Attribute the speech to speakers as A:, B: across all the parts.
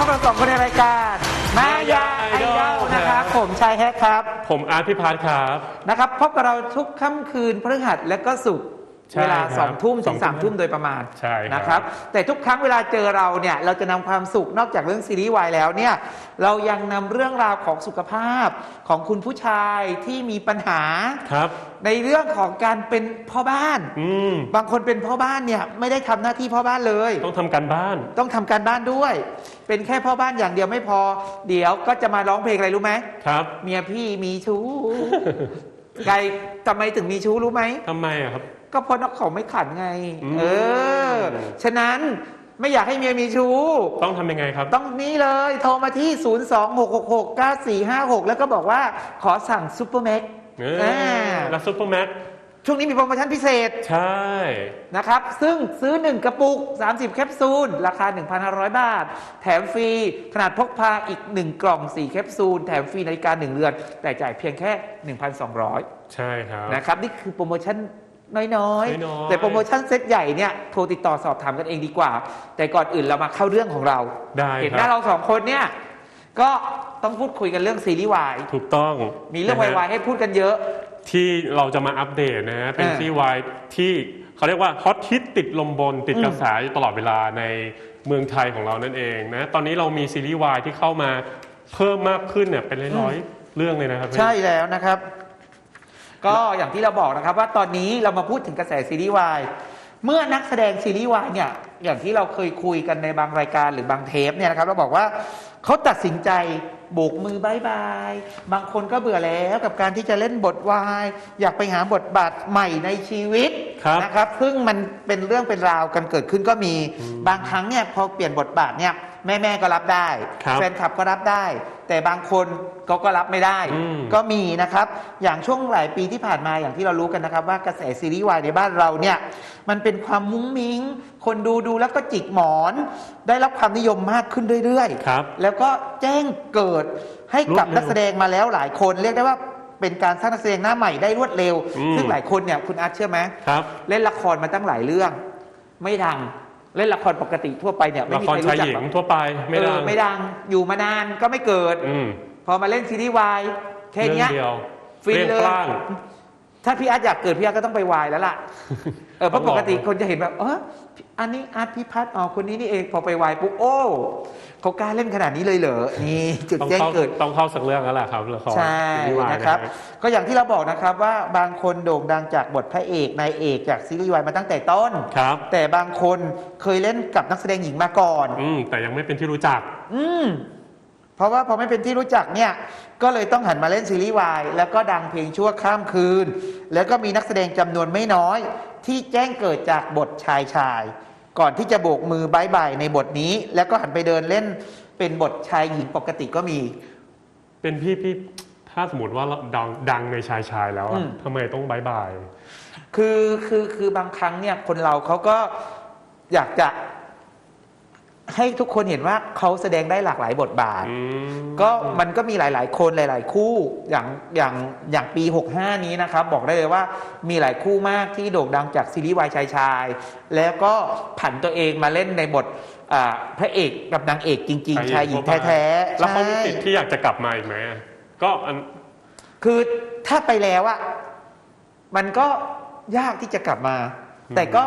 A: พวกเราสองคนในรายการมายาไอดอลนะครับผมชายแฮกครับ
B: ผมอาร์ตพิพัฒน์ครับ
A: นะครับ พบกับเราทุกค่ำคืนพฤหัสและก็ศุกร์
B: ใช่
A: เวลา
B: ครับ
A: สองทุ่มถึง
B: ส
A: สา
B: อง
A: ม
B: ทุ่
A: ทุ่
B: ม
A: มโดยประมาณ
B: ใช่ครับ
A: นะครับแต่ทุกครั้งเวลาเจอเราเนี่ยเราจะนำความสุขนอกจากเรื่องซีรีส์วายแล้วเนี่ยเรายังนำเรื่องราวของสุขภาพของคุณผู้ชายที่มีปัญหา
B: ครับ
A: ในเรื่องของการเป็นพ่อบ้าน
B: อืม
A: บางคนเป็นพ่อบ้านเนี่ยไม่ได้ทำหน้าที่พ่อบ้านเลย
B: ต้องทำการบ้าน
A: ต้องทำการบ้านด้วย เป็นแค่พ่อบ้านอย่างเดียวไม่พอ เดี๋ยวก็จะมาร้องเพลงอะไรรู้ไหม
B: ครับ
A: เมียพี่มีชู้ ไกทำไมถึงมีชู้รู้ไหม
B: ทำไมอะครับ
A: ก็เพราะนักเขาไม่ขันไง
B: อืม
A: เออ ฉะนั้นไม่อยากให้เมียมีชู้
B: ต้องทำยังไงครับ
A: ต้องนี้เลยโทรมาที่ 026669456 แล้วก็บอกว่าขอสั่งซุปเปอร์แม็ก
B: เออแล้วซุปเปอร์แม็ก
A: ช่วงนี้มีโปรโมชั่นพิเศษ
B: ใช่
A: นะครับ ซึ่งซื้อ 1 กระปุก 30 แคปซูล ราคา 1,500 บาท แถมฟรีขนาดพกพาอีก 1 กล่อง 4 แคปซูล แถมฟรีนาฬิกา1เรือน แต่จ่ายเพียงแค่ 1,200
B: ใช่ครับ
A: นะครับ นี่คือโปรโมชั่นน้อย
B: น้อยๆ
A: ๆแต่โปรโมชั่นเซตใหญ่เนี่ยโทรติดต่อสอบถามกันเองดีกว่า แต่ก่อนอื่นเรามาเข้าเรื่องของเรา
B: ได้
A: เห็น
B: ค
A: หน้า
B: รับ
A: เราสองคนเนี่ยก็ต้องพูดคุยกันเรื่องซีรีส์วาย
B: ถูกต้อง
A: มีเรื่อง
B: นะฮะ
A: วายๆให้พูดกันเยอะ
B: ที่เราจะมาอัปเดตนะฮะเป็น
A: อ่า
B: ซีรีส์วายที่เขาเรียกว่าฮอตฮิตติดลมบนติด
A: อืม
B: กระแสอยู่ตลอดเวลาในเมืองไทยของเรานั่นเองนะตอนนี้เรามีซีรีส์วายที่เข้ามาเพิ่มมากขึ้นเนี่ยเป็นร้อยๆเรื่องเลยนะครับ
A: ใช่แล้วนะครับ ก็อย่างที่เราบอกนะครับ ว่าตอนนี้เรามาพูดถึงกระแสซีรีส์วายเมื่อนักแสดงซีรีส์วายเนี่ยอย่างที่เราเคยคุยกันในบางรายการหรือบางเทปเนี่ยนะครับ เราบอกว่า เขาตัดสินใจโบกมือบายบาย บางคนก็เบื่อแล้วกับการที่จะเล่นบทวาย อยากไปหาบทบาทใหม่ในชีวิต
B: ครับ
A: นะครับ ซึ่งมันเป็นเรื่องเป็นราวกันเกิดขึ้นก็มีบางครั้งเนี่ยพอเปลี่ยนบทบาทเนี่ย แม่แม่ๆก็รับได้
B: ครับ
A: แฟนคลับก็รับได้ แต่บางคนเขาก็รับไม่ได้
B: อืม
A: ก็มีนะครับ อย่างช่วงหลายปีที่ผ่านมาอย่างที่เรารู้กันนะครับ ว่ากระแสซีรีส์วายในบ้านเราเนี่ย มันเป็นความมุ้งมิ้ง คนดูดูแล้วก็จิกหมอน ได้รับความนิยมมากขึ้นเรื่อย
B: ครับ
A: แล้วก็แจ้งเกิดให้กับ
B: รวดเร็ว
A: นักแสดงมาแล้วหลายคนเรียกได้ว่าเป็นการสร้างนักแสดงหน้าใหม่ได้รวดเร็ว
B: อืม
A: ซึ่งหลายคนเนี่ยคุณอาร์ตเชื่อไหม
B: ครับ
A: เล่นละครมาตั้งหลายเรื่อง ไม่ดัง เล่นละครปกติทั่วไปเนี่ยไม่
B: ละ
A: มี
B: คร
A: ใคร
B: ชาย
A: รู้จั
B: ห
A: ก
B: ญิง
A: หรอก
B: ทั่วไปไม่ดั
A: เองอไม่ดังอยู่มานานก็ไม่เกิด
B: อืม
A: พอมาเล่นซีรีส์วายแค่
B: เรื่อง
A: เนี้ย
B: เดียว
A: ฟิน
B: เปรี้ยง
A: เลย
B: ปร้าง
A: ถ้าพี่อาร์ตอยากเกิดพี่อาร์ตก็ต้องไปวายแล้วล่ะ เออเพราะ
B: ต้
A: ป
B: องลอง
A: กติคนจะเห็นแบบเอออันนี้อาร์ตพิพัฒน์อ๋อคนนี้นี่เองพอไปวายปุ๊บโอ้เขากล้าเล่นขนาดนี้เลยเหรอนี่จุด
B: ต้อง
A: แจ้ง
B: เข้า
A: เกิด
B: ต้องเข้าสักเรื่องแล้วแหละครับละคร
A: ใช่
B: ซีรีส์วาย
A: นะครับ
B: ฮ
A: ก็อย่างที่เราบอกนะครับว่าบางคนโด่งดังจากบทพระเอกนายเอกจากซีรีส์วายมาตั้งแต่ต้น
B: ครับ
A: แต่บางคนเคยเล่นกับนักแสดงหญิงมาก่อน
B: อืมแต่ยังไม่เป็นที่รู้จัก
A: อืม เพราะว่าพอไม่เป็นที่รู้จักเนี่ยก็เลยต้องหันมาเล่นซีรีส์วายแล้วก็ดังเพียงชั่วข้ามคืน แล้วก็มีนักแสดงจำนวนไม่น้อย ที่แจ้งเกิดจากบทชายชาย ก่อนที่จะโบกมือบายบายในบทนี้ แล้วก็หันไปเดินเล่นเป็นบทชายหญิงปกติก็มี
B: เป็นพี่พี่ถ้าสมมติว่าเราดังดังในชายชายแล้ว
A: อื
B: อะ
A: ม
B: ทำไมต้องบายบาย
A: คือคือคือบางครั้งเนี่ยคนเราเขาก็อยากจะ ให้ทุกคนเห็นว่าเขาแสดงได้หลากหลายบทบาท
B: อืม
A: ก็มันก็มีหลาย ๆ คนหลาย ๆ คู่อย่างอย่างอย่างปี 65 นี้นะครับ บอกได้เลยว่ามีหลายคู่มากที่โด่งดังจากซีรีส์วายชายชายๆแล้วก็ผันตัวเองมาเล่นในบทอ่าพระเอกกับนางเอกจริง ๆ ชายหญิงแท้ๆ
B: แล้วเขามี
A: ใช่
B: สิทธิ์ที่อยากจะกลับมาอีกไหมอะก็อัน
A: คือถ้าไปแล้วอะมันก็ยากที่จะกลับมา แต่ก็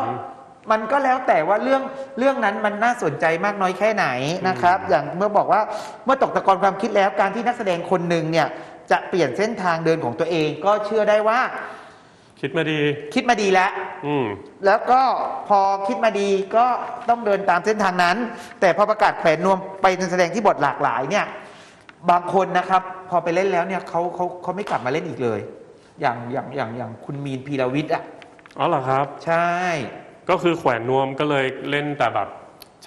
A: มันก็แล้วแต่ว่าเรื่องเรื่องนั้นมันน่าสนใจมากน้อยแค่ไหนนะครับ อย่างเมื่อบอกว่าเมื่อตกตะกอนความคิดแล้วการที่นักแสดงคนหนึ่งเนี่ยจะเปลี่ยนเส้นทางเดินของตัวเองก็เชื่อได้ว่า
B: คิดมาดี
A: คิดมาดีแล้ว
B: อืม
A: แล้วก็พอคิดมาดีก็ต้องเดินตามเส้นทางนั้น แต่พอประกาศแขวนนวมไปเป็นแสดงที่บทหลากหลายเนี่ย บางคนนะครับ พอไปเล่นแล้วเนี่ยเขาเขาเขาไม่กลับมาเล่นอีกเลย อย่างอย่างอย่างอย่างคุณมีนพีรวิทย์อะ
B: อ๋อเหรอครับ
A: ใช่
B: ก็คือแขวนนวมก็เลยเล่นแต่แบบ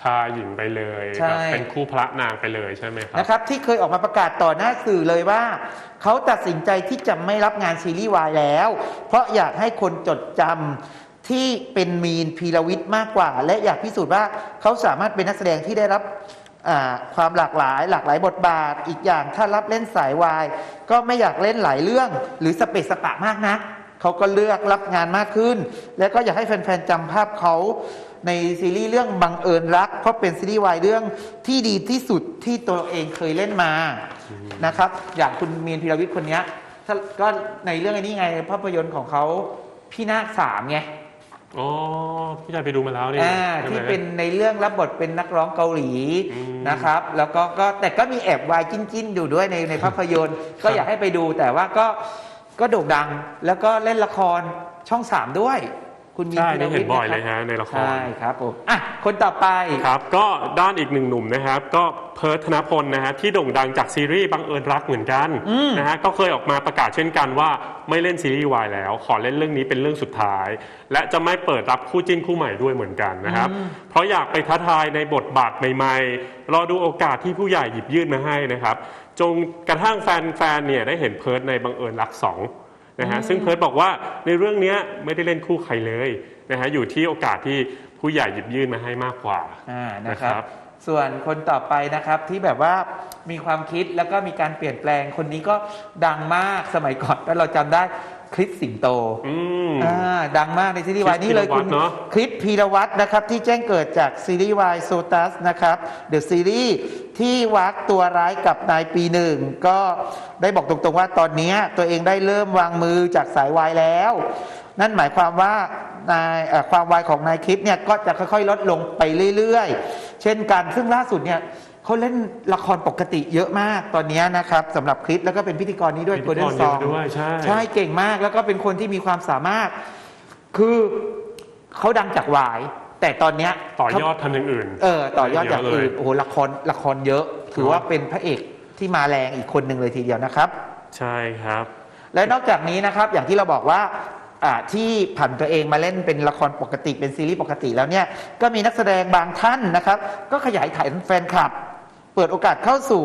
B: ชายหญิงไปเลย
A: ใช่
B: แบบเป็นคู่พระนางไปเลยใช่ไหมครับ
A: นะครับที่เคยออกมาประกาศต่อหน้าสื่อเลยว่า เขาตัดสินใจที่จะไม่รับงานซีรีส์วายแล้ว เพราะอยากให้คนจดจำที่เป็นมีนพีรวิทย์มากกว่า และอยากพิสูจน์ว่าเขาสามารถเป็นนักแสดงที่ได้รับอ่าความหลากหลายหลากหลายบทบาท อีกอย่างถ้ารับเล่นสายวายก็ไม่อยากเล่นหลายเรื่องหรือสเปซสปะมากนะ เขาก็เลือกรับงานมากขึ้น แล้วก็อยากให้แฟนๆจำภาพเขาในซีรีส์เรื่องบังเอิญรัก เพราะเป็นซีรีส์วายเรื่องที่ดีที่สุดที่ตัวเองเคยเล่นมานะครับ อย่างคุณมีนพิรวิทย์คนเนี้ยถ้าก็ในเรื่องอันนี้ไงภาพยนตร์ของเขาพี่นาคสามไง
B: อ๋อพี่ชายไปดูมาแล้วนี่
A: อ่า
B: ใช่ไหม
A: ที่เป็นในเรื่องรับบทเป็นนักร้องเกาหลี
B: อืม
A: นะครับ แล้วก็ก็แต่ก็มีแอบวายจิ้นๆอยู่ด้วยในในภาพยนตร์ ก็อยากให้ไปดูแต่ว่าก็ ก็โด่งดังแล้วก็เล่นละครช่องสามด้วย คุณมี
B: ใช่
A: ธีร
B: นี่
A: วิ
B: เห็
A: ท
B: น
A: ย์
B: บ่อย
A: นะ
B: เลย
A: ครับ
B: ฮะในละคร
A: ใช่ครับผมอะคนต่อไป
B: ครับก็ด้านอีกหนึ่งหนุ่มนะครับ ก็เพิร์ทธนพลนะฮะที่โด่งดังจากซีรีส์บังเอิญรักเหมือนกัน
A: อืม
B: นะฮะก็เคยออกมาประกาศเช่นกันว่าไม่เล่นซีรีส์วายแล้ว ขอเล่นเรื่องนี้เป็นเรื่องสุดท้าย และจะไม่เปิดรับคู่จิ้นคู่ใหม่ด้วยเหมือนกันนะครับ เพราะอยากไปท้าทายในบทบาทใหม่ๆรอดูโอกาสที่ผู้ใหญ่หยิบยื่นมาให้นะครับ จนกระทั่งแฟนๆเนี่ยได้เห็นเพิร์ทในบังเอิญรักสองนะฮะซึ่งเพิร์ทบอกว่าในเรื่องเนี้ยไม่ได้เล่นคู่ใครเลยนะฮะอยู่ที่โอกาสที่ผู้ใหญ่หยิบยื่นมาให้มากกว่า
A: อ่านะ
B: นะ
A: ค
B: ครั
A: รับ
B: บ
A: ส่วนคนต่อไปนะครับที่แบบว่ามีความคิดแล้วก็มีการเปลี่ยนแปลงคนนี้ก็ดังมากสมัยก่อนถ้าเราจำได้ คลิปสิงโต
B: อืม
A: อ่าดังมากในซีรีส์วาย
B: คลิป
A: นี่เลย
B: พีรวั
A: คุ
B: ต
A: ณ
B: รเนอะ
A: คลิปพีรวัตรนะครับ ที่แจ้งเกิดจากซีรีส์วายโซตัสนะครับเดอะซีรีส์ที่วักตัวร้ายกับนายปีหนึ่ง ก็ได้บอกตรงๆว่าตอนนี้ตัวเองได้เริ่มวางมือจากสายวายแล้ว นั่นหมายความว่านายเอ่อความวายของนายคลิปเนี่ยก็จะค่อยๆ ลดลงไปเรื่อยๆ เช่นกันซึ่งล่าสุดเนี่ย เขาเล่นละครปกติเยอะมากตอนนี้นะครับสำหรับคลิปแล้วก็เป็นพิธีกรนี้ด้วย
B: พิ
A: โกล
B: ธี
A: เด้
B: ก
A: น
B: ร
A: ซ
B: เย
A: อง
B: อะด้วยใช่
A: ใช่เก่งมากแล้วก็เป็นคนที่มีความสามารถ คือเขาดังจากวาย แต่ตอนเนี้ย
B: ต่อยอดทำอย่างอื่น
A: เออ ต่อยอดจาก
B: เยอะเลย
A: อื่นโอ้โหละครละครเยอะ ถือว่าเป็นพระเอกที่มาแรงอีกคนหนึ่งเลยทีเดียวนะครับ
B: ใช่ครับ
A: และนอกจากนี้นะครับอย่างที่เราบอกว่าอ่าที่ผันตัวเองมาเล่นเป็นละครปกติเป็นซีรีส์ปกติแล้วเนี่ยก็มีนักแสดงบางท่านนะครับ ก็ขยายฐานแฟนคลับ เปิดโอกาสเข้าสู่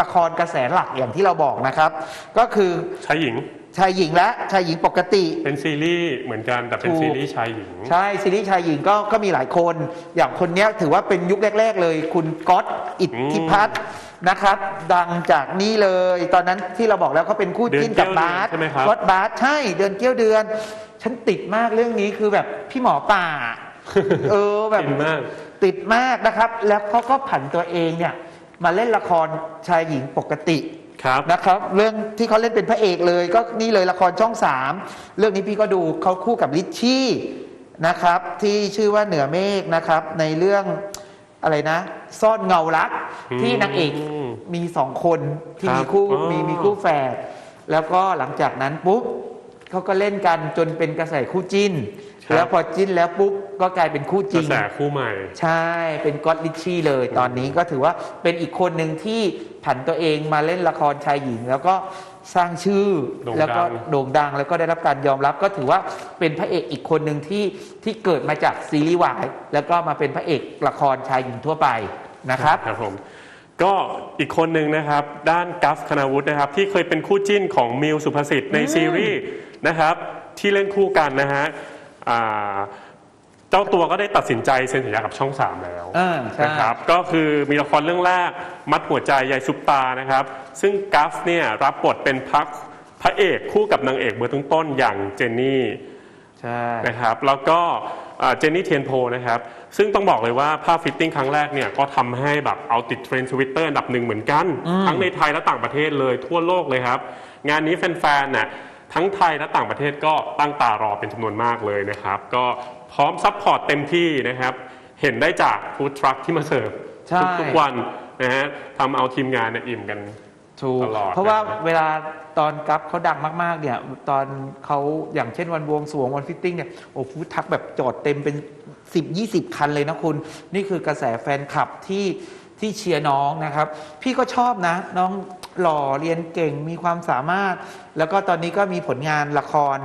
A: ละครกระแสหลักอย่างที่เราบอกนะครับ ก็คือ
B: ชายหญิง
A: ชายหญิงและชายหญิงปกติ
B: เป็นซีรีส์เหมือนกันแต่เป็น
A: ถูก
B: ซีรีส์ชายหญิง
A: ใช่ซีรีส์ชายหญิงก็ก็มีหลายคน อย่างคนเนี้ยถือว่าเป็นยุคแรก ๆ เลย คุณก๊อตอิทธิพัฒน์นะครับ ดังจากนี่เลย ตอนนั้นที่เราบอกแล้วเขาเป็นคู่จิ้นกับ
B: เดือนเกี้ยว
A: บาส
B: เดือนใช่ไหมครับ
A: ก๊อตบาสใช่เดือนเกี้ยวเดือน ฉันติดมากเรื่องนี้คือแบบพี่หมอป่า เออแบบ
B: อินมาก
A: ติดมากนะครับ แล้วเขาก็ผันตัวเองเนี่ย มาเล่นละครชายหญิงปกติ
B: ครับ
A: นะครับเรื่องที่เขาเล่นเป็นพระเอกเลยก็นี่เลยละครช่องสามเรื่องนี้พี่ก็ดูเขาคู่กับลิชชี่นะครับที่ชื่อว่าเหนือเมฆนะครับในเรื่องอะไรนะ ซ่อนเงารัก
B: อืม
A: ที่นางเอกมีสองคนที่
B: ครับ
A: มีคู่
B: อ๋อ
A: มีมีคู่แฝดแล้วก็หลังจากนั้นปุ๊บเขาก็เล่นกันจนเป็นกระแสคู่จิ้น แล้วพอจิ้นแล้วปุ๊บก็กลายเป็นคู่
B: ก
A: จริ
B: ระ
A: ง
B: แสคู่ใหม่
A: ใช่เป็นก๊อตลิชชี่เลย ตอนนี้ก็ถือว่าเป็นอีกคนหนึ่งที่ผันตัวเองมาเล่นละครชายหญิง แล้วก็สร้างชื่อ
B: โด่งดัง
A: แล้วก็โด่งดังแล้วก็ได้รับการยอมรับก็ถือว่าเป็นพระเอกอีกคนหนึ่งที่ที่เกิดมาจากซีรีส์วายแล้วก็มาเป็นพระเอกละครชายหญิงทั่วไปนะครับ
B: ครับผมก็อีกคนหนึ่งนะครับ ด้านกัฟคณาวุฒินะครับ ที่เคยเป็นคู่จิ้นของมิวสุภสิทธิ์ในซีรีส์นะครับ ที่เล่นคู่กันนะฮะอ่า เจ้าตัวก็ได้ตัดสินใจเซ็นสัญญากับช่อง 3 แล้ว
A: อ่าใช่
B: นะครับก็คือมีละครเรื่องแรกมัดหัวใจยายซุปตานะครับ ซึ่งกัฟเนี่ยรับบทเป็นพักพระเอกคู่กับนางเอกเบอร์ต้นๆอย่างเจนนี่
A: ใช่
B: นะครับแล้วก็เจนนี่เทียนโพนะครับซึ่งต้องบอกเลยว่าภาพฟิตติ้งครั้งแรกเนี่ยก็ทำให้แบบเอาติดเทรนด์ทวิตเตอร์อันดับหนึ่งเหมือนกัน ทั้งในไทยและต่างประเทศเลยทั่วโลกเลยครับ งานนี้แฟนๆน่ะ ทั้งไทยและต่างประเทศก็ตั้งตารอเป็นจำนวนมากเลยนะครับ ก็พร้อมซัพพอร์ตเต็มที่นะครับ เห็นได้จากฟู้ดทรัคที่มาเสิร์ฟ
A: ใช่
B: ทุกๆวันนะฮะทำเอาทีมงานเนี่ยอิ่มกัน
A: ถูก
B: ตลอด
A: เพราะว่า
B: นะครับ
A: เวลาตอนกัฟเขาดังมาก ๆ เนี่ย ตอนเขาอย่างเช่นวันบวงสรวงวันฟิตติ้งเนี่ยโอ้ฟูดทักแบบจอดเต็มเป็น 10 20 คันเลยนะคุณ นี่คือกระแสแฟนคลับที่ที่เชียร์น้องนะครับ พี่ก็ชอบนะ น้อง หล่อเรียนเก่งมีความสามารถ แล้วก็ตอนนี้ก็มีผลงานละคร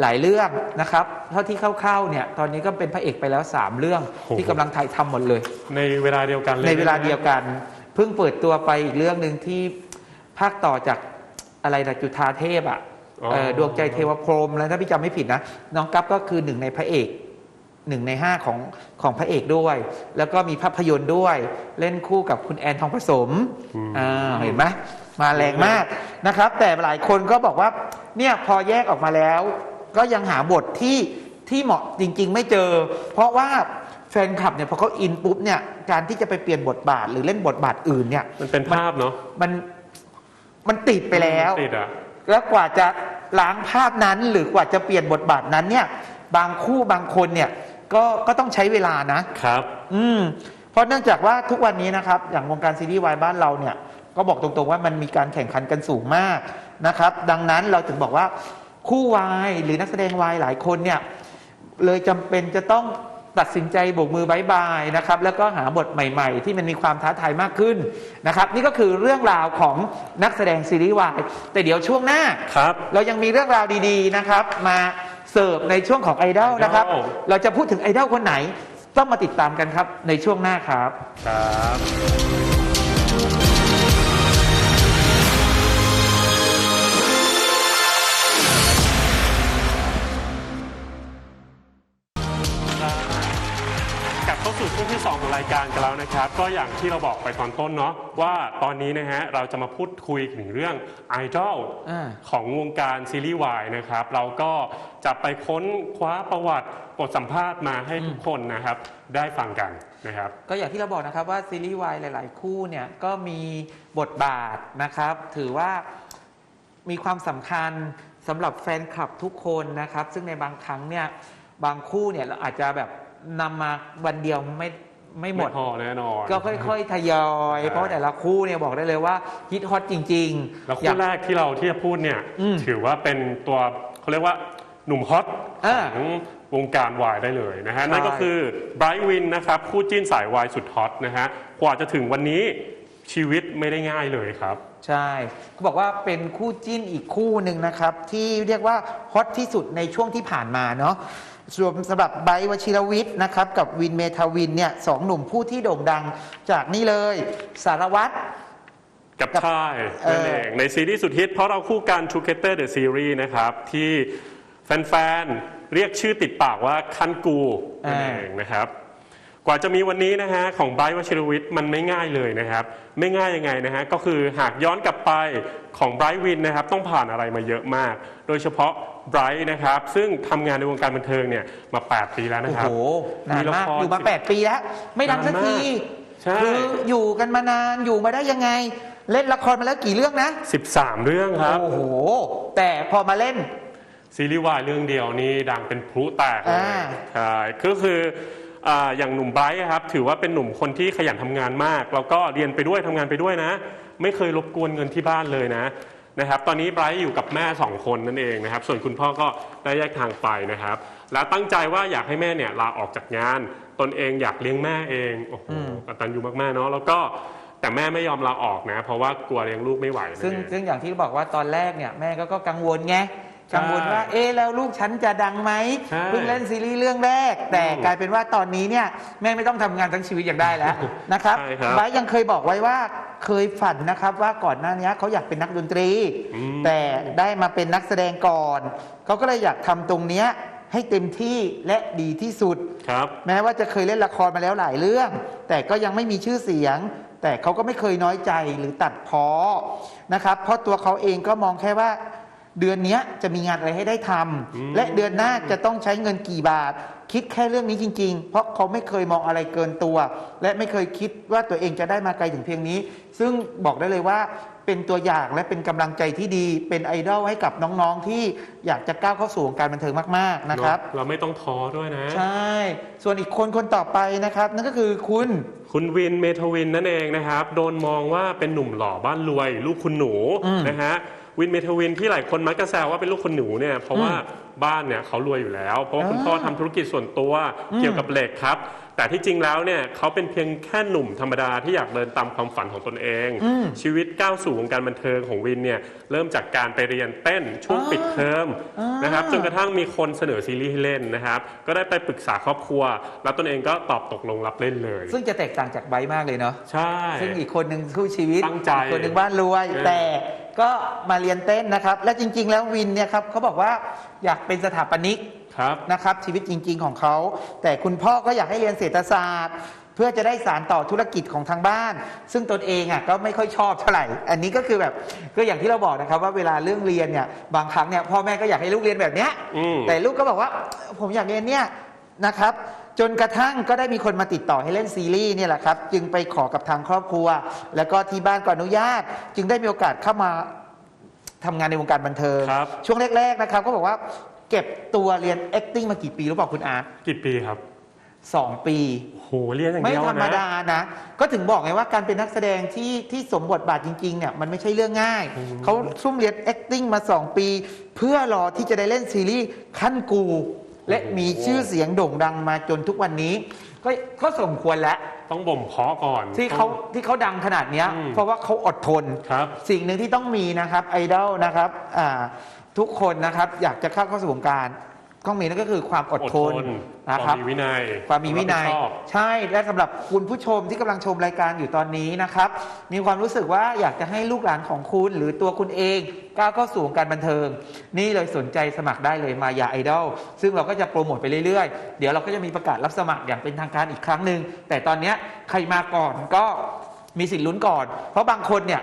A: หลายเรื่องนะครับ เท่าที่เข้าๆเนี่ย ตอนนี้ก็เป็นพระเอกไปแล้ว 3 เรื่อง
B: โอ้โห
A: ที่กำลังถ่ายทำหมดเลย
B: ในเวลาเดียวกันเลย
A: ในเวลาะเดียวกัน เพิ่งเปิดตัวไปอีกเรื่องหนึ่งที่ภาคต่อจากอะไรนะจุธาเทพอะ
B: อ๋อ
A: เอ่อดวงใจเทวพรหมแล้วถ้าพี่จำไม่ผิดนะ น้องกั๊บก็คือหนึ่งในพระเอก หนึ่งในห้าของของพระเอกด้วย แล้วก็มีภาพยนตร์ด้วย เล่นคู่กับคุณแอนทองผสมอ่าเห็นไหมมาแรงมากนะครับ แต่หลายคนก็บอกว่าเนี่ยพอแยกออกมาแล้ว ก็ยังหาบทที่ที่เหมาะจริง ๆ ไม่เจอ เพราะว่าแฟนคลับเนี่ยพอเขาอินปุ๊บเนี่ยการที่จะไปเปลี่ยนบทบาทหรือเล่นบทบาทอื่นเนี่ย
B: มันเป็นภาพเนาะ
A: มันมันติดไปแล้ว
B: ติดอะ
A: แล้วกว่าจะล้างภาพนั้นหรือกว่าจะเปลี่ยนบทบาทนั้นเนี่ย บางคู่บางคนเนี่ย ก็ก็ต้องใช้เวลานะ
B: ครับ
A: อืมเพราะเนื่องจากว่าทุกวันนี้นะครับ อย่างวงการซีรีส์วายบ้านเราเนี่ย ก็บอกตรงๆว่ามันมีการแข่งขันกันสูงมากนะครับ ดังนั้นเราถึงบอกว่าคู่วายหรือนักแสดงวายหลายคนเนี่ย เลยจำเป็นจะต้องตัดสินใจโบกมือบายบายนะครับแล้วก็หาบทใหม่ๆ ที่มันมีความท้าทายมากขึ้นนะครับนี่ก็คือเรื่องราวของนักแสดงซีรีส์วายแต่เดี๋ยวช่วงหน้า
B: ครับ
A: เรายังมีเรื่องราวดีๆนะครับ มา เสิร์ฟในช่วงของไอดอลนะครับ
B: ไอดอล
A: เราจะพูดถึงไอดอลคนไหน ต้องมาติดตามกันครับในช่วงหน้าครับ
B: ครับ รายการกันแล้วนะครับ ก็อย่างที่เราบอกไปตอนต้นเนาะว่าตอนนี้นะฮะเราจะมาพูดคุยถึงเรื่องไอดอล
A: อ่า
B: ของวงการซีรีส์วายนะครับ เราก็จะไปค้นคว้าประวัติบทสัมภาษณ์มาให้ทุกคนนะครับ ได้ฟังกันนะครับ
A: ก็อย่างที่เราบอกนะครับว่าซีรีส์วายหลาย ๆ คู่เนี่ยก็มีบทบาทนะครับ ถือว่ามีความสำคัญสำหรับแฟนคลับทุกคนนะครับ ซึ่งในบางครั้งเนี่ยบางคู่เนี่ยเราอาจจะแบบนำมาวันเดียวไม่ ไม่หมด
B: พอแน่นอน
A: ก็ค่อย ๆ ทยอย
B: ใช่
A: เพราะแต่ละคู่เนี่ยบอกได้เลยว่าฮิตฮอตจริง
B: แล้ว
A: อยา
B: คู่
A: ก
B: แรกที่เราที่จะพูดเนี่ย
A: อืม
B: ถือว่าเป็นตัวเขาเรียกว่าหนุ่มฮอต
A: อ่า
B: ของวงการวายได้เลยนะฮะ
A: ใช่
B: นั่นก็คือไบรท์วินนะครับ คู่จิ้นสายวายสุดฮอตนะฮะ กว่าจะถึงวันนี้ชีวิตไม่ได้ง่ายเลยครับ
A: ใช่เขาบอกว่าเป็นคู่จิ้นอีกคู่หนึ่งนะครับ ที่เรียกว่าฮอตที่สุดในช่วงที่ผ่านมาเนาะ ส่วนสำหรับไบร์ทวชิรวิทย์นะครับกับวินเมทาวินเนี่ยสองหนุ่มผู้ที่โด่งดังจากนี่เลย สารวัตร
B: กับ
A: กับ
B: ค่าย
A: เอ่อ
B: นั่นเองในซีรีส์สุดฮิตเพราะเราคู่กัน Together the Series นะครับ ที่แฟน ๆ เรียกชื่อติดปากว่าคันกูนั่นเองนะครับ กว่าจะมีวันนี้นะฮะของไบรท์วชิรวิทย์มันไม่ง่ายเลยนะครับ ไม่ง่ายยังไงนะฮะก็คือหากย้อนกลับไปของไบรท์วินนะครับต้องผ่านอะไรมาเยอะมาก โดยเฉพาะไบรท์นะครับซึ่งทำงานในวงการบันเทิงเนี่ยมา 8 ปีแล้วนะ
A: โอ้
B: ครั
A: โห
B: บ
A: นาน
B: ละ
A: มาก
B: คร
A: อยู่มา 8 ปีแล้ว ไม่ดังสักที
B: นานมากใช่
A: คืออยู่กันมานานอยู่มาได้ยังไง เล่นละครมาแล้วกี่เรื่องนะ
B: 13 เรื่องครับ
A: โอ้โหแต่พอมาเล่น
B: ซีรีส์วายเรื่องเดียวนี่ดังเป็นพลุแตกเลย
A: อ่า
B: ใช่ก็คืออ่า อย่างหนุ่มไบรท์อะครับถือว่าเป็นหนุ่มคนที่ขยันทำงานมาก แล้วก็เรียนไปด้วยทำงานไปด้วยนะ ไม่เคยรบกวนเงินที่บ้านเลยนะนะครับตอนนี้ไบรท์อยู่กับแม่สองคนนั่นเองนะครับส่วนคุณพ่อก็ได้แยกทางไปนะครับ แล้วตั้งใจว่าอยากให้แม่เนี่ยลาออกจากงาน ตนเองอยากเลี้ยงแม่เองโอ้โหกตัญญูมากๆเนาะแล้วก็แต่แม่ไม่ยอมลาออกนะ เพราะว่ากลัวเลี้ยงลูกไม่ไหวนั่น
A: ซึ่ง
B: เอง
A: ซึ่งอย่างที่บอกว่าตอนแรกเนี่ยแม่ก็ก็กังวลไง
B: ใช่
A: กังวลว่า เอ๊ะแล้วลูกฉันจะดังไหม
B: ใช่
A: เพิ่งเล่นซีรีส์เรื่องแรก แต่
B: อืม
A: กลายเป็นว่าตอนนี้เนี่ยแม่ไม่ต้องทำงานทั้งชีวิตอย่างได้แล้ว นะครับ
B: ใช่ครับ
A: ไบร์ทยังเคยบอกไว้ว่าเคยฝันนะครับว่าก่อนหน้านี้เขาอยากเป็นนักดนตรี
B: อืม
A: แต่ได้มาเป็นนักแสดงก่อน เขาก็เลยอยากทำตรงเนี้ยให้เต็มที่และดีที่สุด
B: ครับ
A: แม้ว่าจะเคยเล่นละครมาแล้วหลายเรื่อง แต่ก็ยังไม่มีชื่อเสียง แต่เขาก็ไม่เคยน้อยใจหรือตัดเพ้อนะครับ เพราะตัวเขาเองก็มองแค่ว่า เดือนเนี้ยจะมีงานอะไรให้ได้ทำ
B: อืม
A: และเดือนหน้าจะต้องใช้เงินกี่บาท คิดแค่เรื่องนี้จริง ๆ เพราะเขาไม่เคยมองอะไรเกินตัว และไม่เคยคิดว่าตัวเองจะได้มาไกลถึงเพียงนี้ ซึ่งบอกได้เลยว่าเป็นตัวอย่างและเป็นกำลังใจที่ดี เป็นไอดอลให้กับน้องๆที่อยากจะก้าวเข้าสู่วงการบันเทิงมากๆนะครับ
B: เนอะเราไม่ต้องท้อด้วยนะ
A: ใช่ ส่วนอีกคนคนต่อไปนะครับ นั่นก็คือคุณ
B: คุณวินเมทวินนั่นเองนะครับ โดนมองว่าเป็นหนุ่มหล่อบ้านรวย ลูกคุณหนู
A: อืม
B: นะฮะ วินเมทวินที่หลายคนมักจะแซวว่าเป็นลูกคนหนูเนี่ยเพราะว่าบ้านเนี่ยเขารวยอยู่แล้ว เพราะว่าคุณพ่อทำธุรกิจส่วนตัว
A: อืม
B: เกี่ยวกับเหล็กครับ แต่ที่จริงแล้วเนี่ยเขาเป็นเพียงแค่หนุ่มธรรมดาที่อยากเดินตามความฝันของตนเอง
A: อืม
B: ชีวิตก้าวสู่วงการบันเทิงของวินเนี่ยเริ่มจากการไปเรียนเต้นช่วง
A: อ่า
B: ปิดเทอม
A: อ่าน
B: นะครับจนกระทั่งมีคนเสนอซีรีส์ให้เล่นนะครับ ก็ได้ไปปรึกษาครอบครัว แล้วตนเองก็ตอบตกลงรับเล่นเลย
A: ซึ่งจะแตกต่างจากไบร์ทมากเลยเนาะ
B: ใช่
A: ซึ่งอีกคนหนึ่งคู่ชีวิต
B: ตั้งใจ
A: อีกคนหนึ่งบ้านรวย
B: เออ
A: แต่ก็มาเรียนเต้นนะครับ และจริง ๆ แล้ววินเนี่ยครับเขาบอกว่าอยากเป็นสถาปนิก
B: ครับ
A: นะครับชีวิตจริง ๆ ของเขา แต่คุณพ่อก็อยากให้เรียนเศรษฐศาสตร์ เพื่อจะได้สารต่อธุรกิจของทางบ้าน ซึ่งตนเองอะก็ไม่ค่อยชอบเท่าไหร่ อันนี้ก็คือแบบก็อย่างที่เราบอกนะครับ ว่าเวลาเรื่องเรียนเนี่ยบางครั้งเนี่ยพ่อแม่ก็อยากให้ลูกเรียนแบบเนี้ย
B: อืม
A: แต่ลูกก็บอกว่าผมอยากเรียนเนี่ยนะครับจนกระทั่งก็ได้มีคนมาติดต่อให้เล่นซีรีส์เนี่ยแหละครับ จึงไปขอกับทางครอบครัว แล้วก็ที่บ้านก็อนุญาต จึงได้มีโอกาสเข้ามาทำงานในวงการบันเทิง
B: ครับ
A: ช่วงแรก ๆนะครับ ก็บอกว่า เก็บตัวเรียน acting มากี่ปีรู้เปล่าคุณอาร์ต
B: กี่ปีครับ
A: สองปี
B: โหเรียนอย่าง
A: ไม่
B: เดียว
A: ธรรม
B: นะ
A: ดานะ ก็ถึงบอกไงว่าการเป็นนักแสดงที่ที่สมบทบาทจริงๆเนี่ยมันไม่ใช่เรื่องง่าย
B: อืม
A: เขาซุ่มเรียน acting มา 2 ปี เพื่อรอที่จะได้เล่นซีรีส์ขั้นกู และมีชื่อเสียงโด่งดังมาจนทุกวันนี้ ก็ก็สมควรแล้ว
B: ต้องบ่มเพาะก่อน
A: ที่เขาที่เขาดังขนาดเนี้ย
B: อืม
A: เพราะว่าเขาอดทน
B: ครับ
A: สิ่งหนึ่งที่ต้องมีนะครับไอดอลนะครับอ่า ทุกคนนะครับอยากจะเข้าเข้าสู่วงการต้องมีนั่นก็คือความอดทนนะ
B: ค
A: ครั
B: วา
A: บ
B: มมีวินัย
A: ความมีวินัย
B: รับผิดชอบ
A: ใช่และสำหรับคุณผู้ชมที่กำลังชมรายการอยู่ตอนนี้นะครับ มีความรู้สึกว่าอยากจะให้ลูกหลานของคุณ หรือตัวคุณเองก้าวเข้าสู่วงการบันเทิง นี่เลยสนใจสมัครได้เลยมายาไอดอลซึ่งเราก็จะโปรโมทไปเรื่อยๆ เดี๋ยวเราก็จะมีประกาศรับสมัครอย่างเป็นทางการอีกครั้งหนึ่งแต่ตอนเนี้ยใครมาก่อนก็มีสิทธิ์ลุ้นก่อน เพราะบางคนเนี่ย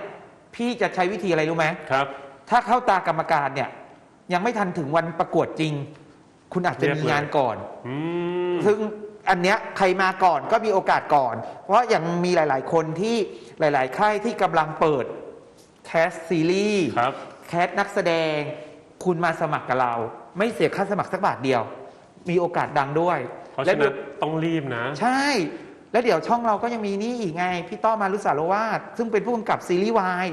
A: พี่จะใช้วิธีอะไรรู้ไหม
B: ครับ
A: ถ้าเข้าตากรรมการเนี่ย ยังไม่ทันถึงวันประกวดจริง คุณอาจจะมีงานก่อน
B: อืม
A: ซึ่งอันเนี้ยใครมาก่อนก็มีโอกาสก่อน เพราะยังมีหลาย ๆ คนที่หลาย ๆ ค่ายที่กำลังเปิดแคสซีรีส์
B: ครับ
A: แคสนักแสดง คุณมาสมัครกับเรา ไม่เสียค่าสมัครสักบาทเดียว มีโอกาสดังด้วย
B: เพราะ
A: และ
B: ฉะ
A: เดี๋
B: นั้
A: ย
B: น
A: ว
B: ต้องรีบนะ
A: ใช่ แล้วเดี๋ยวช่องเราก็ยังมีนี่อีกไง พี่ต้อมารุสารวาสซึ่งเป็นผู้กำกับซีรีส์วาย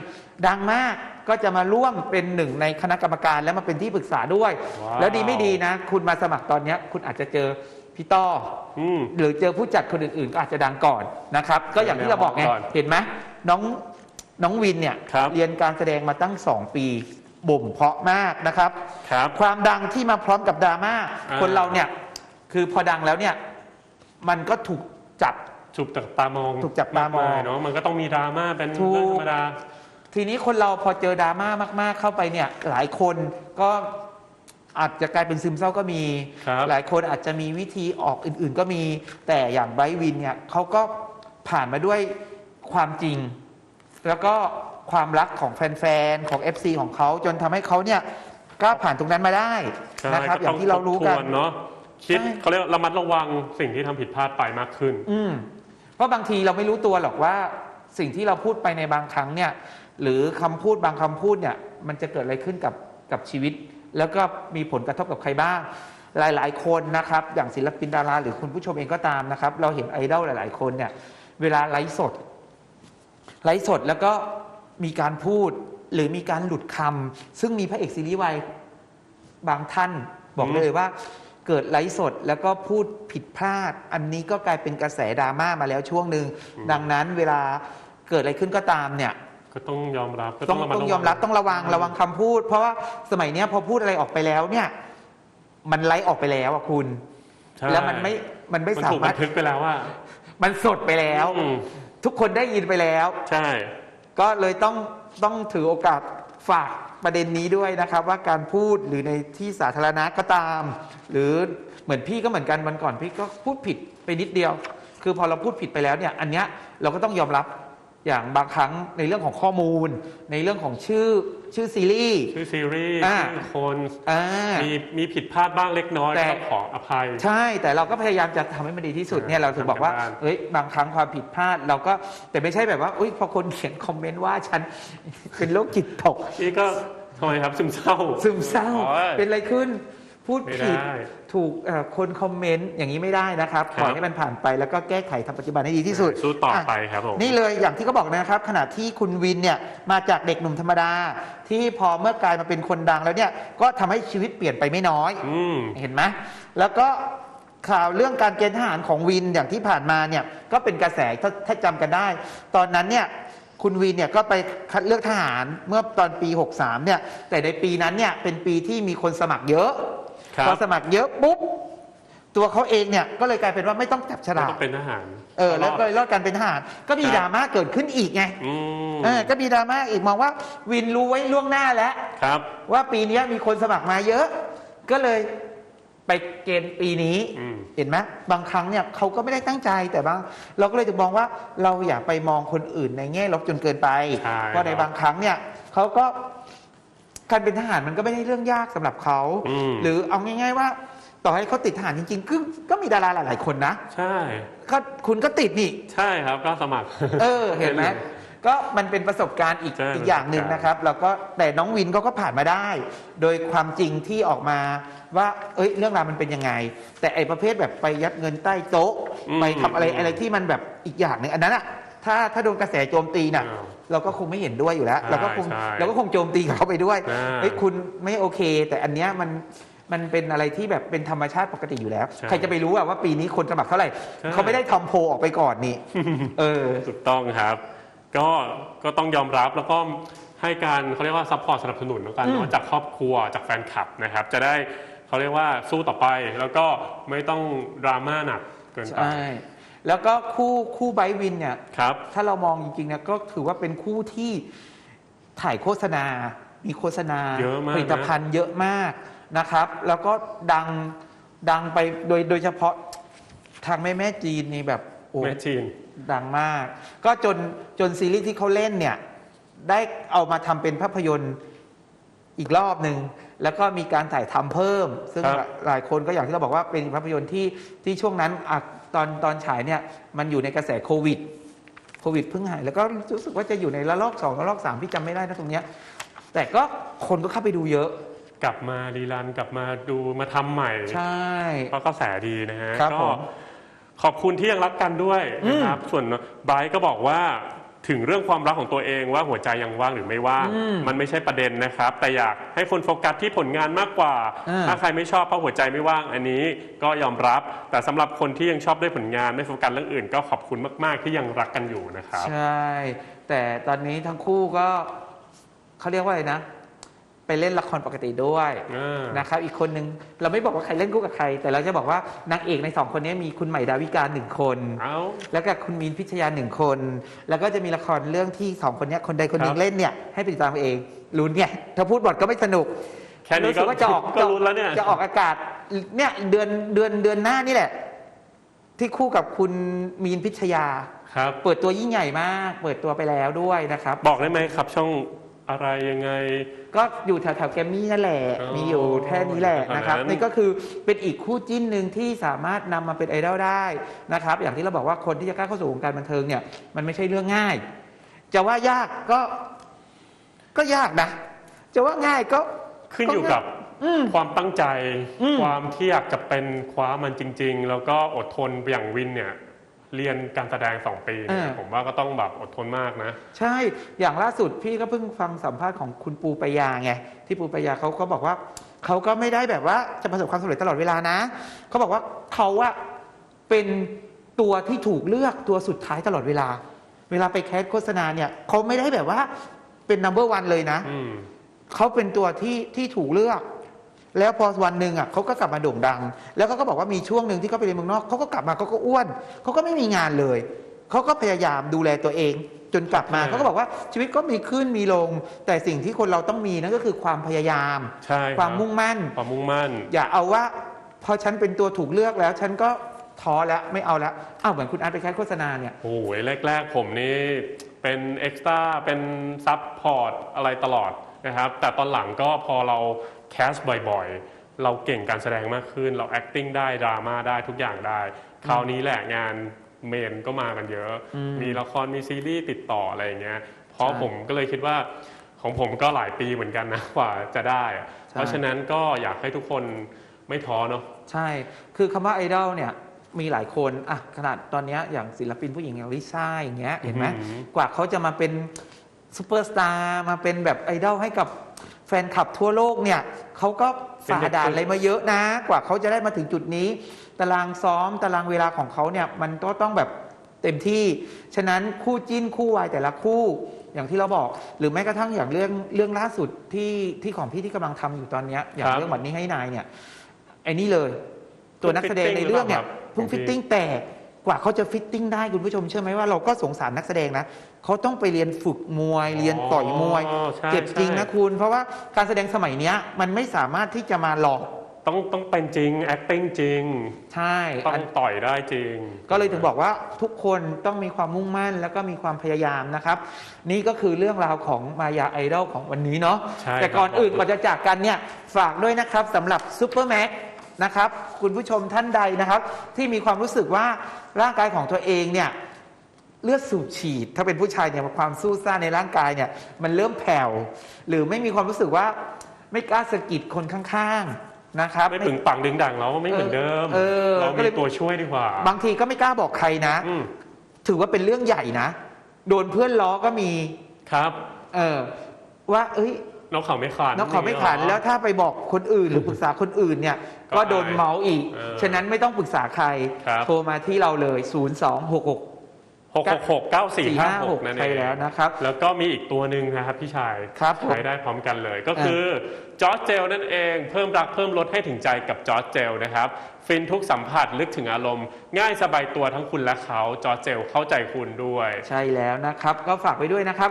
A: ดังมาก ก็จะมาร่วมเป็นหนึ่งในคณะกรรมการและมาเป็นที่ปรึกษาด้วย
B: ว้าว
A: แล้วดีไม่ดีนะ คุณมาสมัครตอนเนี้ยคุณอาจจะเจอพี่ต้อ
B: อืม
A: หรือเจอผู้จัดคนอื่นๆ ก็อาจจะดังก่อนนะครับ ก็อย่างที่เราบอกไง
B: ก่อน
A: เห็นไหมน้องน้องวินเนี่ย
B: ครับ
A: เรียนการแสดงมาตั้ง 2 ปีบ่มเพาะมากนะครับ
B: ครับ
A: ความดังที่มาพร้อมกับดราม่า
B: อ่า
A: คนเราเนี่ยคือพอดังแล้วเนี่ยมันก็ถูกจับ
B: ถูกจับตามอง
A: ถูกจับตามอง
B: กยเนาะมันก็ต้องมีดราม่าเป็น
A: ถูก
B: เรื่องธรรมดา
A: ทีนี้คนเราพอเจอดราม่ามาก ๆ เข้าไปเนี่ยหลายคนก็อาจจะกลายเป็นซึมเศร้าก็มี
B: ครับ
A: หลายคนอาจจะมีวิธีออกอื่น ๆ ก็มี แต่อย่างไบรท์วินเนี่ยเขาก็ผ่านมาด้วยความจริง แล้วก็ความรักของแฟน ๆ ของ FC ของเขาจนทำให้เขาเนี่ยกล้าผ่านตรงนั้นมาได้
B: ใช่
A: นะครับ
B: ก็
A: อย่างที่เรารู้กัน
B: ทบทวเนาะคิด
A: ใช่
B: เขาเรียกระมัดระวังสิ่งที่ทำผิดพลาดไปมากขึ้น
A: อืมเพราะบางทีเราไม่รู้ตัวหรอกว่าสิ่งที่เราพูดไปในบางครั้งเนี่ย หรือคำพูดบางคำพูดเนี่ยมันจะเกิดอะไรขึ้นกับกับชีวิต แล้วก็มีผลกระทบกับใครบ้าง หลาย ๆ คนนะครับ อย่างศิลปินดาราหรือคุณผู้ชมเองก็ตามนะครับ เราเห็นไอดอลหลาย ๆ คนเนี่ยเวลาไลฟ์สดไลฟ์สดแล้วก็มีการพูดหรือมีการหลุดคำซึ่งมีพระเอกซีรีส์วายบางท่านบอก
B: อืม
A: เลยว่าเกิดไลฟ์สดแล้วก็พูดผิดพลาด อันนี้ก็กลายเป็นกระแสดราม่ามาแล้วช่วงหนึ่งดังนั้นเวลาเกิดอะไรขึ้นก็ตามเนี่ย
B: ก็ต้องยอมรับก็
A: ต้อง
B: ระมัด
A: ต้อง
B: ระ
A: ยอมรับต้องระวังระวังคำพูด เพราะว่าสมัยเนี้ยพอพูดอะไรออกไปแล้วเนี่ย มันไลฟ์ออกไปแล้วอะคุณ
B: ใช่
A: แล้วมันไม่มันไม่
B: มัน
A: สา
B: ถูก
A: มา
B: บั
A: ร
B: น
A: ถ
B: ทึกไปแล้วว่า
A: มันสดไปแล้ว
B: อืม
A: ทุกคนได้ยินไปแล้ว
B: ใช่
A: ก็เลยต้องต้องถือโอกาสฝากประเด็นนี้ด้วยนะครับ ว่าการพูดหรือในที่สาธารณะก็ตาม หรือเหมือนพี่ก็เหมือนกันวันก่อนพี่ก็พูดผิดไปนิดเดียว คือพอเราพูดผิดไปแล้วเนี่ย อันเนี้ยเราก็ต้องยอมรับ อย่างบางครั้งในเรื่องของข้อมูล ในเรื่องของชื่อชื่อซีรีส์
B: ชื่อซีรีส์
A: อ่า
B: ชื่อคน
A: อ่า
B: มีมีผิดพลาดบ้างเล็กน้อย
A: แต่
B: ก็ต้องขออภัย
A: ใช่แต่เราก็พยายามจะทำให้มันดีที่สุด
B: อ่า
A: เนี่ยเราถึงบอกว่า
B: ทำกันบ้าน
A: เอ้ยบางครั้งความผิดพลาดเราก็แต่ไม่ใช่แบบว่าอุ้ยพอคนเขียนคอมเมนต์ว่าฉันเป็นโรคจิตตก
B: นี่ก็ทำไมครับซึมเศร้า
A: ซึมเศร้า
B: โอ้ย
A: เป็นอะไรขึ้น พูด
B: ไม่
A: ผิด
B: ได้
A: ถูกเอ่อคนคอมเมนต์อย่างนี้ไม่ได้นะครับ
B: ครับ
A: ปล่อยให้มันผ่านไปแล้วก็แก้ไขทำปัจจุบันให้ดีที่สุด
B: สู้ต่อไปครับผม
A: นี่เลยอย่างที่เขาบอกนะครับ ขณะที่คุณวินเนี่ยมาจากเด็กหนุ่มธรรมดา ที่พอเมื่อกลายมาเป็นคนดังแล้วเนี่ยก็ทำให้ชีวิตเปลี่ยนไปไม่น้อย
B: อืม
A: เห็นไหมแล้วก็ข่าวเรื่องการเกณฑ์ทหารของวินอย่างที่ผ่านมาเนี่ยก็เป็นกระแสถ้าถ้าจำกันได้ ตอนนั้นเนี่ยคุณวินเนี่ยก็ไปคัดเลือกทหารเมื่อตอนปี 63เนี่ยแต่ในปีนั้นเนี่ยเป็นปีที่มีคนสมัครเยอะ
B: ครับ
A: พอสมัครเยอะปุ๊บตัวเขาเองเนี่ยก็เลยกลายเป็นว่าไม่ต้องจับฉ
B: เรา
A: ลาก
B: ต้องเป็นทหาร
A: เออแล้วก็เลยรอดการเป็นทหาร ก็มี
B: ครับ
A: ดราม่าเกิดขึ้นอีกไง
B: อืม
A: เออก็มีดราม่าอีกมองว่าวินรู้ไว้ล่วงหน้าแล้ว
B: ครับ
A: ว่าปีนี้มีคนสมัครมาเยอะ ก็เลยไปเกณฑ์ปีนี้
B: อืม
A: เห็นไหมบางครั้งเนี่ยเขาก็ไม่ได้ตั้งใจแต่บางเราก็เลยจะมองว่าเราอย่าไปมองคนอื่นในแง่ลบจนเกินไป
B: ใช่
A: เพราะในบางครั้งเนี่ยเขาก็ การเป็นทหารมันก็ไม่ได้เรื่องยากสำหรับเขา
B: อืม
A: หรือเอาง่าย ๆว่า ต่อให้เขาติดทหารจริงๆก็ก็มีดาราหลายๆคนนะ
B: ใช่
A: ก็คุณก็ติดนี่
B: ใช่ครับก็สมัคร
A: เออ เห็นไหมก็มันเป็นประสบการณ์อีก
B: ใช่
A: อีกอย่างหนึ่งนะครับ แล้วก็แต่น้องวินเขาก็ผ่านมาได้ โดยความจริงที่ออกมาว่า เอ้ยเรื่องราวมันเป็นยังไง แต่ไอ้ประเภทแบบไปยัดเงินใต้โต๊ะไปทำอะไรอะไรที่มันแบบอีกอย่างหนึ่งอันนั้นอะถ้าถ้าโดนกระแสโจมตีน่ะ
B: อ้าว
A: เราก็คงไม่เห็นด้วยอยู่แล้ว
B: ใช่
A: เราก็คง
B: ใช่
A: เราก็คงโจมตีเขาไปด้วย
B: ใช่
A: เฮ้ยคุณไม่โอเค แต่อันเนี้ยมันมันเป็นอะไรที่แบบเป็นธรรมชาติปกติอยู่แล้ว
B: ใช่
A: ใครจะไปรู้อะว่าปีนี้คนสมัครเท่าไหร่
B: ใช่
A: เขาไม่ได้ทำโพลออกไปก่อนนี่ เออ
B: ถูกต้องครับ ก็ก็ต้องยอมรับแล้วก็ให้การเขาเรียกว่าซัพพอร์ตสนับสนุนแล้วกัน
A: อืม
B: เนอะจากครอบครัวจากแฟนคลับนะครับ จะได้เขาเรียกว่าสู้ต่อไปแล้วก็ไม่ต้องดราม่าหนักเกินไป
A: ใช่ แล้วก็คู่คู่ไบร์ทวินเนี่ย
B: ครับ
A: ถ้าเรามองจริงๆเนี่ยก็ถือว่าเป็นคู่ที่ถ่ายโฆษณา มีโฆษณา
B: เยอะมาก
A: ผลิตภัณฑ์เยอะมากนะครับ แล้วก็ดังดังไปโดยโดยเฉพาะทางแม่แม่จีนนี่แบบโอ้
B: แม่จีน
A: ดังมาก ก็จนจนซีรีส์ที่เขาเล่นเนี่ยได้เอามาทำเป็นภาพยนตร์อีกรอบหนึ่งแล้วก็มีการถ่ายทำเพิ่ม ซึ่ง
B: ครับ
A: หลายคนก็อย่างที่เราบอกว่าเป็นภาพยนตร์ที่ที่ช่วงนั้นอะ ตอนตอนฉายเนี่ยมันอยู่ในกระแสโควิดโควิดเพิ่งหาย แล้วก็รู้สึกว่าจะอยู่ในระลอกสองระลอกสามพี่จำไม่ได้นะตรงเนี้ยแต่ก็คนก็เข้าไปดูเยอะ
B: กลับมารีรันกลับมาดูมาทำใหม่
A: ใช่
B: ก็กระแสดีนะฮะ
A: ครับ
B: ก็
A: ผม
B: ขอบคุณที่ยังรักกันด้วยนะครับส่วนไบรท์ก็บอกว่า ถึงเรื่องความรักของตัวเองว่าหัวใจยังว่างหรือไม่ว่าง
A: อืม
B: มันไม่ใช่ประเด็นนะครับ แต่อยากให้คนโฟกัสที่ผลงานมากกว่า
A: อ่า
B: ถ้าใครไม่ชอบเพราะหัวใจไม่ว่างอันนี้ก็ยอมรับ แต่สำหรับคนที่ยังชอบด้วยผลงานไม่โฟกัสเรื่องอื่น ก็ขอบคุณมาก ๆ ที่ยังรักกันอยู่นะครับ
A: ใช่ แต่ตอนนี้ทั้งคู่ก็เขาเรียกว่าอะไรนะ ไปเล่นละครปกติด้วย
B: อ่าน
A: นะครับ อีกคนนึงเราไม่บอกว่าใครเล่นคู่กับใคร แต่เราจะบอกว่านางเอกในสองคนนี้มีคุณใหม่ดาวิกาหนึ่งคน
B: เอา
A: แล้วก็คุณมีนพิชยาหนึ่งคน แล้วก็จะมีละครเรื่องที่สองคนเนี้ยคนใดคนหนึ่
B: ครั
A: ง
B: บ
A: เล่นเนี่ยให้ไปติดตามเอาเองลุ้นไงถ้าพูดบทก็ไม่สนุก
B: แค่นี้
A: รู้สึ
B: ก็
A: ว่าจะออก
B: ก็รู้แล้วเนี่ย
A: จะออกอากาศเนี่ยเดือนเดือนเดือนหน้านี่แหละ ที่คู่กับคุณมีนพิชยา
B: ครับ
A: เปิดตัวยิ่งใหญ่มาก เปิดตัวไปแล้วด้วยนะครับ
B: บอกได้ไหมครับช่อง อะไรยังไง
A: ก็อยู่แถวแถวๆแกรมมี่นั่นแหละ
B: อ๋อ
A: มีอยู่แค่นี้แหละนะครับ
B: เท่านั้น
A: นี่ก็คือเป็นอีกคู่จิ้นหนึ่งที่สามารถนำมาเป็นไอดอลได้นะครับ อย่างที่เราบอกว่าคนที่จะกล้าเข้าสู่วงการบันเทิงเนี่ยมันไม่ใช่เรื่องง่าย จะว่ายากก็ ก็ยากนะ จะว่าง่ายก็
B: ขึ้นอยู่กับ
A: อืม
B: ความตั้งใจ
A: อืม
B: ความที่อยากจะเป็นคว้ามันจริง ๆ แล้วก็อดทนอย่างวินเนี่ย เรียนการแสดงสองปีเนี่ยผมว่าก็ต้องแบบอดทนมากนะ
A: ใช่อย่างล่าสุดพี่ก็เพิ่งฟังสัมภาษณ์ของคุณปูปายาไงที่ปูปายาเขาก็บอกว่าเขาก็ไม่ได้แบบว่าจะประสบความสำเร็จตลอดเวลานะเขาบอกว่าเขาอะเป็นตัวที่ถูกเลือกตัวสุดท้ายตลอดเวลา เวลาไปแคสโฆษณาเนี่ยเขาไม่ได้แบบว่าเป็น number one เลยนะ
B: อืม
A: เขาเป็นตัวที่ที่ถูกเลือก แล้วพอวันหนึ่งอะเขาก็กลับมาโด่งดัง แล้วเขาก็บอกว่ามีช่วงหนึ่งที่เขาไปเรียนเมืองนอกเขาก็กลับมาเขาก็อ้วนเขาก็ไม่มีงานเลยเขาก็พยายามดูแลตัวเอง จนกลับมา
B: ใช่
A: เขาก็บอกว่าชีวิตก็มีขึ้นมีลง แต่สิ่งที่คนเราต้องมีนั่นก็คือความพยายาม
B: ใช่รับ
A: ความมุ่งมั่น
B: ความมุ่งมั่น
A: อย่าเอาว่าพอฉันเป็นตัวถูกเลือกแล้วฉันก็ท้อแล้วไม่เอาแล้วอ้าวเหมือนคุณอาร์ตไปแคสโฆษณาเนี่ย
B: โอ้โหแรก ๆ ผมนี่เป็นเอ็กซ์ตร้าเป็นซับพอร์ตอะไรตลอดนะครับแต่ตอนหลังก็พอเรา แคสบ่อยๆ เราเก่งการแสดงมากขึ้น เรา acting ได้ดราม่าได้ทุกอย่างได้ คราวนี้แหละงานเมนก็มากันเยอะ
A: อืม
B: มีละครมีซีรีส์ติดต่ออะไรอย่างเงี้ยเพราะ
A: ใช่
B: ผมก็เลยคิดว่าของผมก็หลายปีเหมือนกันนะกว่าจะได้อะ
A: ใช่
B: เพราะฉะนั้นก็อยากให้ทุกคนไม่ท้อเนาะ
A: ใช่ คือคำว่าไอดอลเนี่ยมีหลายคนอะขนาดตอนเนี้ยอย่างศิลปินผู้หญิงอย่างลิซ่าอย่างเงี้ยเห็นไหม
B: อือหือ
A: กว่าเขาจะมาเป็นซูเปอร์สตาร์มาเป็นแบบไอดอลให้กับ แฟนคลับทั่วโลกเนี่ยเขาก็ฝ่าด่านอะไรมาเยอะนะ กว่าเขาจะได้มาถึงจุดนี้ ตารางซ้อมตารางเวลาของเขาเนี่ยมันก็ต้องแบบเต็มที่ ฉะนั้นคู่จิ้นคู่วายแต่ละคู่อย่างที่เราบอก หรือแม้กระทั่งอย่างเรื่องเรื่องล่าสุดที่ที่ของพี่ที่กำลังทำอยู่ตอนเนี้ยอย่าง
B: ครับ
A: เรื่องหวัดนี้ให้นายเนี่ยไอ้นี่เลย ตัวนักแสดงในเรื่องเนี่ย
B: เพิ่
A: เพิ่
B: ง
A: ง
B: ฟิ
A: ฟิ
B: ต
A: ต
B: ติ้
A: ติ้
B: ง
A: งแต่ก ว่าเขาจะฟิตติ้งได้คุณผู้ชมเชื่อไหมว่าเราก็สงสารนักแสดงนะเขาต้องไปเรียนฝึกมวย เรียนต่อยมวย
B: อ๋อใช่
A: เจ็บจริงนะ
B: ใช่
A: คุณ เพราะว่าการแสดงสมัยเนี้ยมันไม่สามารถที่จะมาหลอก
B: ต้องต้องเป็นจริง acting จริง
A: ใช่
B: ต้อ
A: อั
B: ง
A: น
B: ต่อยได้จริง
A: ก็เลยถึงบอกว่าทุกคนต้องมีความมุ่งมั่นแล้วก็มีความพยายามนะครับ นี่ก็คือเรื่องราวของมายาไอดอลของวันนี้เนาะ
B: ใช่
A: แต่ก่อน
B: ครับ
A: อื่นก่อนจะจากกันเนี่ย ฝากด้วยนะครับสำหรับซูเปอร์แม็ก นะครับ คุณผู้ชมท่านใดนะครับ ที่มีความรู้สึกว่าร่างกายของตัวเองเนี่ยเลือดสูบฉีด ถ้าเป็นผู้ชายเนี่ยความสู้ซ่าในร่างกายเนี่ยมันเริ่มแผ่วหรือไม่มีความรู้สึกว่าไม่กล้าสะกิดคนข้างๆนะครับ
B: ไม่ปึงปังดึงดังแล้วไม่เหมือนเดิม
A: เออ
B: เรา
A: ก็
B: มี
A: เลย
B: ตัวช่วยดีกว่า
A: บางทีก็ไม่กล้าบอกใครนะ
B: อืม
A: ถือว่าเป็นเรื่องใหญ่นะ โดนเพื่อนล้อก็มี
B: ครับ
A: เออว่า เอ้ย
B: นกเขาไม่ขัน
A: นกเขาไม่ขัน
B: อย่งเงี้ย
A: แล้วถ้าไปบอกคนอื่นหรือปรึกษาคนอื่นเนี่ย
B: ก็
A: ก็โดนเมาส์อีก
B: เออ
A: ฉะนั้นไม่ต้องปรึกษาใคร
B: ครับ
A: โทรมาที่เราเลย 0 2 6 6
B: หกหกหกเก้าสี่
A: 4
B: ห้าห
A: 5
B: กนั่น
A: 6
B: เอ
A: ใช่
B: ง
A: แล้วนะครับ
B: แล้วก็มีอีกตัวหนึ่งนะครับพี่ชาย
A: ครับผม
B: ใช้ได้พร้อมกันเลยก็คือจอร์จเจลนั่นเองเพิ่มรักเพิ่มลดให้ถึงใจกับจอร์จเจลนะครับ ฟินทุกสัมผัสลึกถึงอารมณ์ ง่ายสบายตัวทั้งคุณและเขาจอร์จเจลเข้าใจคุณด้วย
A: ใช่แล้วนะครับ ก็ฝากไว้ด้วยนะครับ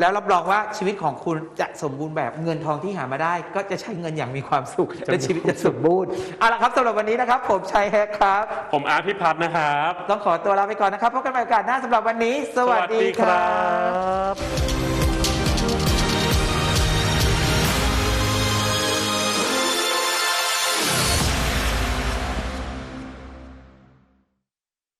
A: แล้วรับรองว่าชีวิตของคุณจะสมบูรณ์แบบเงินทองที่หามาได้ ก็จะใช้เงินอย่างมีความสุขและชีวิตจะสมบูรณ์เอาละครับสำหรับวันนี้นะครับ ผมชัยแฮกครับ
B: ผมอาร์ตพิพัฒน์นะครับ
A: ต้องขอตัวลาไปก่อนนะครับพบกันใหม่โอกาสหน้าสำหรับวันนี้ สวัสดี
B: สวัสดี
A: ค
B: ครั
A: รับ